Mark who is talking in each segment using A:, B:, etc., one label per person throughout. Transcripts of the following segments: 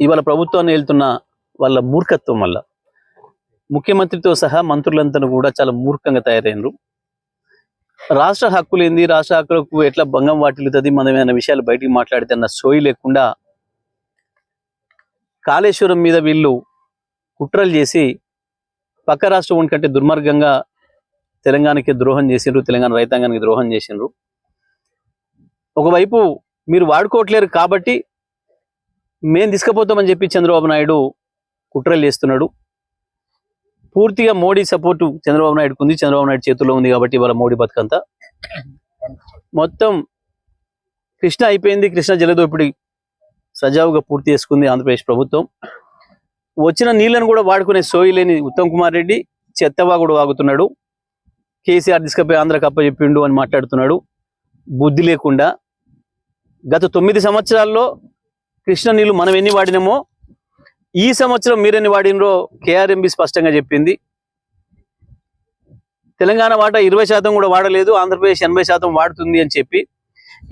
A: ఇవాళ ప్రభుత్వాన్ని వెళ్తున్న వాళ్ళ మూర్ఖత్వం వల్ల ముఖ్యమంత్రితో సహా మంత్రులంతా కూడా చాలా మూర్ఖంగా తయారైనరు. రాష్ట్ర హక్కులు ఏంది? రాష్ట్ర హక్కులకు ఎట్లా భంగం వాటిల్లుతుంది? మనం ఏమైనా విషయాలు బయటికి మాట్లాడితే అన్న సోయి లేకుండా కాళేశ్వరం మీద వీళ్ళు కుట్రలు చేసి పక్క రాష్ట్రం కంటే దుర్మార్గంగా తెలంగాణకి ద్రోహం చేసిండ్రు తెలంగాణ రైతాంగానికి ద్రోహం చేసిండ్రు. ఒకవైపు మీరు వాడుకోవట్లేరు కాబట్టి మేము తీసుకుపోతామని చెప్పి చంద్రబాబు నాయుడు కుట్రలు చేస్తున్నాడు. పూర్తిగా మోడీ సపోర్టు చంద్రబాబు నాయుడుకు ఉంది. చంద్రబాబు నాయుడు చేతుల్లో ఉంది కాబట్టి ఇవాళ మోడీ బతుకంతా. మొత్తం కృష్ణ అయిపోయింది. కృష్ణ జలదోపిడి సజావుగా పూర్తి చేసుకుంది ఆంధ్రప్రదేశ్ ప్రభుత్వం. వచ్చిన నీళ్ళను కూడా వాడుకునే సోయిలేని ఉత్తమ్ కుమార్ రెడ్డి చెత్తవాగుడు వాగుతున్నాడు. కేసీఆర్ తీసుకపోయి ఆంధ్ర కప్ప చెప్పిండు అని మాట్లాడుతున్నాడు. బుద్ధి లేకుండా గత తొమ్మిది సంవత్సరాల్లో కృష్ణ నీళ్ళు మనం ఎన్ని వాడినామో ఈ సంవత్సరం మీరెన్ని వాడినరో కేఆర్ఎంబి స్పష్టంగా చెప్పింది. తెలంగాణ వాటా ఇరవై శాతం కూడా వాడలేదు ఆంధ్రప్రదేశ్ ఎనభై శాతం వాడుతుంది అని చెప్పి.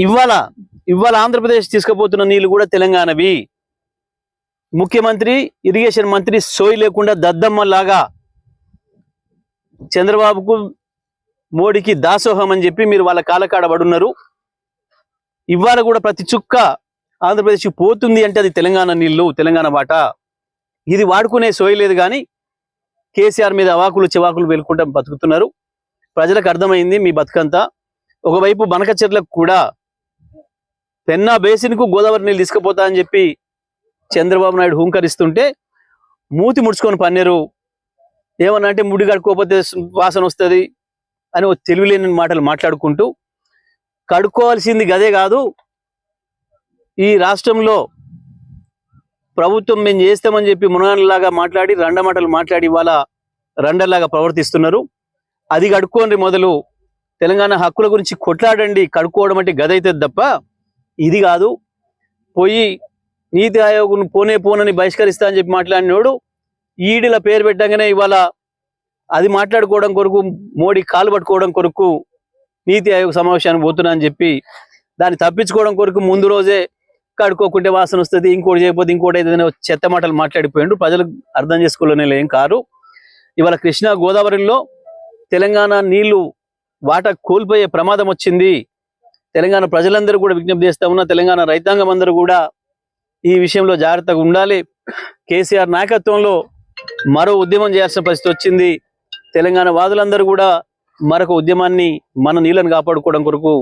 A: ఇవాళ ఇవాళ ఆంధ్రప్రదేశ్ తీసుకుపోతున్న నీళ్ళు కూడా తెలంగాణవి. ముఖ్యమంత్రి ఇరిగేషన్ మంత్రి సోయి లేకుండా దద్దమ్మ లాగా చంద్రబాబుకు మోడీకి దాసోహం అని చెప్పి మీరు వాళ్ళ కాలకాడ పడున్నారు. ఇవాళ కూడా ప్రతి చుక్క ఆంధ్రప్రదేశ్ పోతుంది అంటే అది తెలంగాణ నీళ్ళు తెలంగాణ బాట. ఇది వాడుకునే సోయలేదు కానీ కేసీఆర్ మీద అవాకులు చివాకులు వెలుకుంటా బతుకుతున్నారు. ప్రజలకు అర్థమైంది మీ బతుకంతా. ఒకవైపు బనక చెట్లకు కూడా పెన్నా బేసిన్కు గోదావరి నీళ్ళు తీసుకుపోతా అని చెప్పి చంద్రబాబు నాయుడు హుంకరిస్తుంటే మూతి ముడుచుకొని పన్నీరు. ఏమన్నా అంటే ముడి కడుక్కోకపోతే వాసన వస్తుంది అని ఓ తెలివిలేని మాటలు మాట్లాడుకుంటూ కడుక్కోవాల్సింది గదే కాదు ఈ రాష్ట్రంలో ప్రభుత్వం మేము చేస్తామని చెప్పి మునగాళ్ళలాగా మాట్లాడి రండమాటలు మాట్లాడి ఇవాళ రండలాగా ప్రవర్తిస్తున్నారు. అది కడుక్కోండి మొదలు. తెలంగాణ హక్కుల గురించి కొట్లాడండి కడుక్కోవడం అంటే గది తప్ప ఇది కాదు. పోయి నీతి ఆయోగ్ను పోనే పోనని బహిష్కరిస్తా అని చెప్పి మాట్లాడినోడు ఈడిల పేరు పెట్టగానే ఇవాళ అది మాట్లాడుకోవడం కొరకు మోడీ కాలు పట్టుకోవడం కొరకు నీతి ఆయోగ్ సమావేశానికి పోతున్నా అని చెప్పి దాన్ని తప్పించుకోవడం కొరకు ముందు రోజే కడుక్కోకుంటే వాసన వస్తుంది ఇంకోటి చేయకపోతే ఇంకోటి అయితే చెత్త మాటలు మాట్లాడిపోయిండు ప్రజలు అర్థం చేసుకోలేని ఏం కారు. ఇవాళ కృష్ణా గోదావరిలో తెలంగాణ నీళ్ళు వాట కోల్పోయే ప్రమాదం వచ్చింది. తెలంగాణ ప్రజలందరూ కూడా విజ్ఞప్తి చేస్తా ఉన్నా తెలంగాణ రైతాంగం అందరూ కూడా ఈ విషయంలో జాగ్రత్తగా ఉండాలి. కేసీఆర్ నాయకత్వంలో మరో ఉద్యమం చేయాల్సిన పరిస్థితి వచ్చింది. తెలంగాణ వాదులందరూ కూడా మరొక ఉద్యమాన్ని మన నీళ్ళని కాపాడుకోవడం కొరకు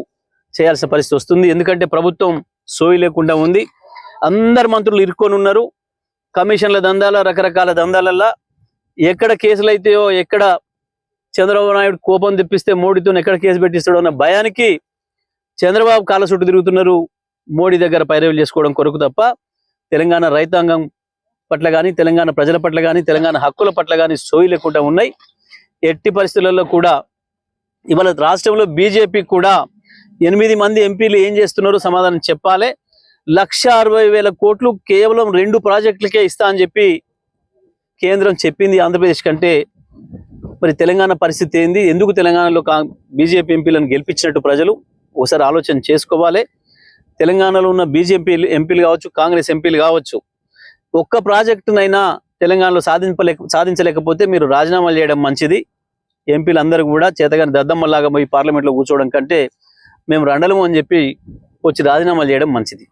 A: చేయాల్సిన పరిస్థితి వస్తుంది. ఎందుకంటే ప్రభుత్వం సోయి లేకుండా ఉంది. అందరు మంత్రులు ఇరుక్కొని ఉన్నారు. కమిషన్ల దందాల రకరకాల దందాలల్లా. ఎక్కడ కేసులు అయితాయో ఎక్కడ చంద్రబాబు నాయుడు కోపం తెప్పిస్తే మోడీతో ఎక్కడ కేసు పెట్టిస్తాడో అన్న భయానికి చంద్రబాబు కాళ్ళ చుట్టూ తిరుగుతున్నారు. మోడీ దగ్గర పైరవీలు చేసుకోవడం కొరకు తప్ప తెలంగాణ రైతాంగం పట్ల కానీ తెలంగాణ ప్రజల పట్ల కానీ తెలంగాణ హక్కుల పట్ల కానీ సోయి లేకుండా ఉన్నాయి. ఎట్టి పరిస్థితులలో కూడా ఇవాళ రాష్ట్రంలో బీజేపీ కూడా ఎనిమిది మంది ఎంపీలు ఏం చేస్తున్నారో సమాధానం చెప్పాలి. లక్ష అరవై వేల కోట్లు కేవలం రెండు ప్రాజెక్టులకే ఇస్తా అని చెప్పి కేంద్రం చెప్పింది ఆంధ్రప్రదేశ్ కంటే. మరి తెలంగాణ పరిస్థితి ఏంది? ఎందుకు తెలంగాణలో కా బీజేపీ ఎంపీలను గెలిపించినట్టు ప్రజలు? ఒకసారి ఆలోచన చేసుకోవాలి. తెలంగాణలో ఉన్న బీజేపీ ఎంపీలు కావచ్చు కాంగ్రెస్ ఎంపీలు కావచ్చు ఒక్క ప్రాజెక్టునైనా తెలంగాణలో సాధింపలేక సాధించలేకపోతే మీరు రాజీనామాలు చేయడం మంచిది. ఎంపీలందరూ కూడా చేతగాని దద్దమ్మలాగా పోయి పార్లమెంట్లో కూర్చోవడం కంటే మేము రండలము అని చెప్పి వచ్చి రాజీనామాలు చేయడం మంచిది.